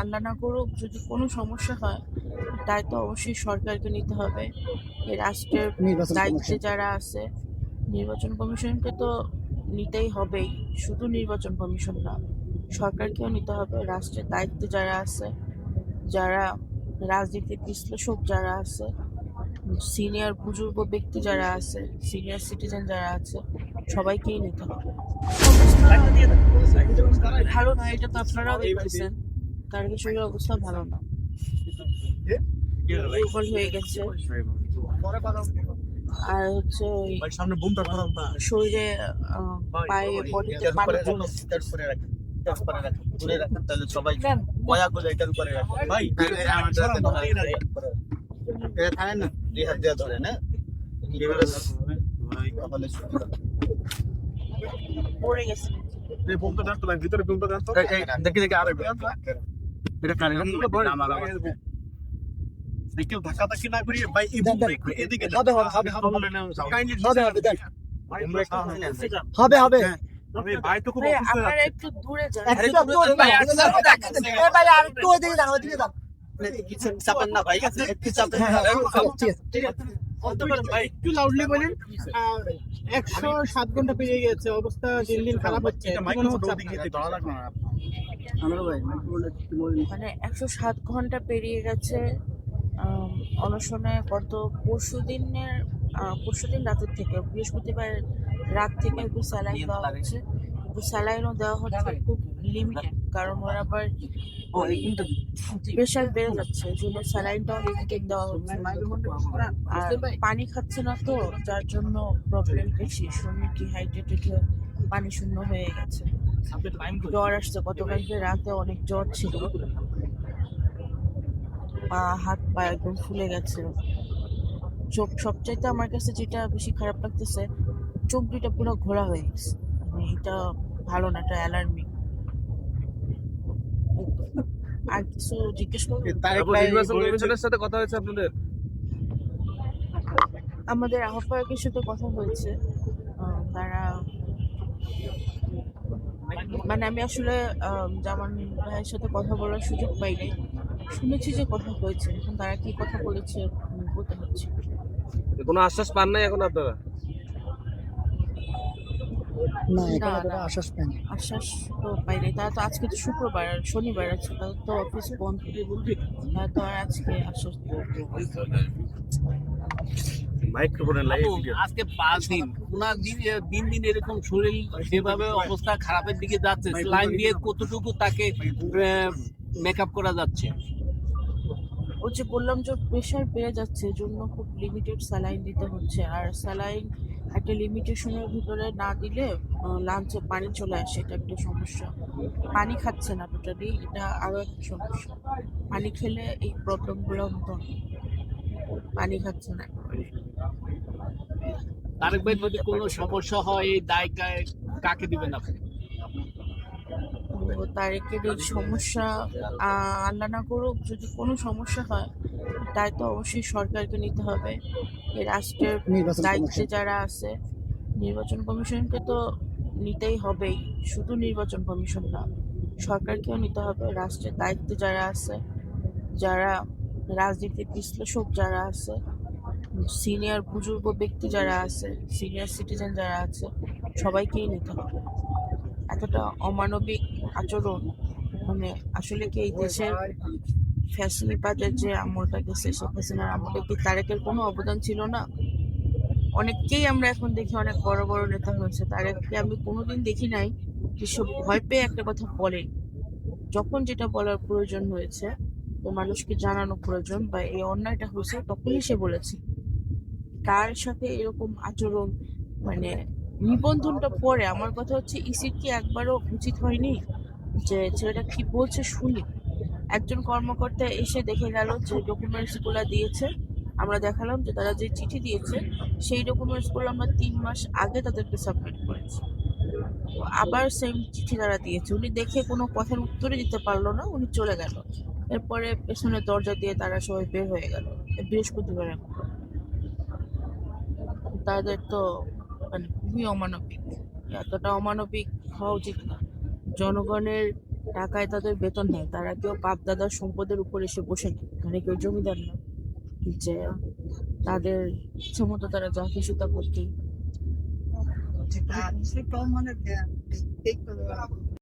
আল্লাহ না করুক যদি কোনো সমস্যা হয় দায়িত্ব অবশ্যই সরকারকে নিতে হবে। এই রাষ্ট্রের দায়িত্বে যারা আছে নির্বাচন কমিশনকে তো নিতেই হবেই শুধু নির্বাচন কমিশন না সরকারকেও নিতে হবে। রাষ্ট্রের দায়িত্বে যারা আছে যারা রাজনীতির বিশ্লেষক যারা আছে সিনিয়র বুজুর্গ ব্যক্তি যারা আছে সিনিয়র সিটিজেন যারা আছে সবাইকেই নিতে হবে। ভালো না এটা তো আপনারাও দেখতেছেন। তার শরীরের অবস্থা ভালো না? হয়ে গেছে। আর হচ্ছে শরীরে পায়ে বডিতে পানি পড়ে গেছে। ভিতরে জানতো দেখি দেখি আরে এটা কেউ ধাক্কা না করিয়ে ভাই এদিকে হবে, হবে, ভাই তো খুব একটু দূরে যান। ভাই আর একটু যান যান। ভাই হ্যাঁ হ্যাঁ ঠিক আছে, ভাই একটু লাউডলি বলেন। একশো সাত ঘণ্টা পেরিয়ে গেছে। অবস্থা দিন দিন খারাপ হচ্ছে। মনে মানে একশো সাত ঘণ্টা পেরিয়ে গেছে অনশনে গত পরশু দিনের পরশু দিন রাতের থেকে বৃহস্পতিবার রাত থেকে একটু স্যালাইন দেওয়া হচ্ছে। একটু স্যালাইনও দেওয়া হচ্ছে খুব লিমিটেড কারণ ওরা আবার প্রেশার বেড়ে যাচ্ছে এই জন্য স্যালাইনটাও লিমিটেড দেওয়া হচ্ছে। আর পানি খাচ্ছে না তো যার জন্য প্রবলেম বেশি শরীর ডিহাইড্রেটেড হয়ে পানি শূন্য হয়ে গেছে। জ্বর আসছে। গতকালকে রাতে অনেক জ্বর ছিল। পা হাত পা একদম ফুলে গেছে। চোখ সবচাইতে আমার কাছে যেটা বেশি খারাপ লাগতেছে চোখ দুইটা পুরো ঘোরা হয়ে গেছে। মানে এটা ভালো না এটা অ্যালার্মি আর কিছু জিজ্ঞেস করব? নির্বাচন কমিশনের সাথে কথা হয়েছে আপনাদের? আমাদের আহ্বায়কের সাথে কথা হয়েছে আহ, তারা মানে আমি আসলে আহ, জামান ভাইয়ের সাথে কথা বলার সুযোগ পাই নাই শুনেছি যে কথা হয়েছে এখন তারা কি কথা বলেছে বলতে হচ্ছে। কোনো আশ্বাস পান নাই এখন আপনারা? না এখন। আশ্বাস আশ্বাস তো পাইনি তারা তো আজকে তো শুক্রবার আর শনিবার আছে তাদের তো অফিস বন্ধ। তারা তো আর আজকে আশ্বাস মাইক্রোফোনের আজকে পাঁচ দিন। ওনার দিন দিন দিন এরকম শরীর যেভাবে অবস্থা খারাপের দিকে যাচ্ছে লাইন দিয়ে কতটুকু তাকে মেকআপ করা যাচ্ছে? ও যে বললাম যে প্রেশার বেড়ে যাচ্ছে জন্য খুব লিমিটেড স্যালাইন দিতে হচ্ছে। আর স্যালাইন একটা লিমিটেশনের ভিতরে না দিলে লাঞ্চে পানি চলে আসে এটা একটা সমস্যা। পানি খাচ্ছে না টোটালি এটা আরও একটা সমস্যা। পানি খেলে এই প্রবলেমগুলো হতো পানি খাচ্ছে না। তারেক ভাই যদি কোনো সমস্যা হয় এই দায় কাকে দিবেন আপনি? তারেকের এই সমস্যা আল্লাহ না করুক যদি কোনো সমস্যা হয় দায়িত্ব অবশ্যই সরকারকে নিতে হবে। এই রাষ্ট্রের দায়িত্বে যারা আছে নির্বাচন কমিশনকে তো নিতেই হবেই শুধু নির্বাচন কমিশন না সরকারকেও নিতে হবে। রাষ্ট্রের দায়িত্বে যারা আছে যারা রাজনীতির বিশ্লেষক যারা আছে সিনিয়র বুজুর্গ ব্যক্তি যারা আছে, সিনিয়র সিটিজেন যারা আছে, সবাইকেই নিতে হবে। এতটা অমানবিক আচরণ মানে আসলে কি এই দেশের ফ্যাশন ফ্যাসিলিবাদের যে আমলটা গেছে শেখ হাসিনার আমলে কি তারেকের কোনো অবদান ছিল না? অনেককেই আমরা এখন দেখি অনেক বড় বড় নেতা হয়েছে। তারেককে আমি কোনোদিন দেখি নাই, যে সব ভয় পেয়ে একটা কথা বলে। যখন যেটা বলার প্রয়োজন হয়েছে মানুষকে জানানো প্রয়োজন বা এই অন্যায়টা হয়েছে, তখনই সে বলেছে। তার সাথে এরকম আচরণ মানে নিবন্ধনটা পরে আমার কথা হচ্ছে ইসির কি একবারও উচিত হয়নি? যে ছেলেটা কি বলছে শুনি। একজন কর্মকর্তা এসে দেখে গেল যে ডকুমেন্টসগুলা দিয়েছে। আমরা দেখালাম যে তারা যে চিঠি দিয়েছে সেই ডকুমেন্টসগুলো আমরা তিন মাস আগে তাদেরকে সাবমিট করেছি। আবার সেম চিঠি তারা দিয়েছে। উনি দেখে কোনো কথার উত্তরে দিতে পারল না উনি চলে গেল। এরপরে পেছনের দরজা দিয়ে তারা সবাই বের হয়ে গেল। বৃহস্পতিবার। তাদের তো মানে খুবই অমানবিক। এতটা অমানবিক হওয়া উচিত না। জনগণের টাকায় তাদের বেতন নেই। তারা কেউ বাপ দাদার সম্পদের উপর এসে বসে নেই। মানে কেউ জমিদার না। যে তাদের ইচ্ছে মতো তারা যা খুশি তা করতেই। কম মানে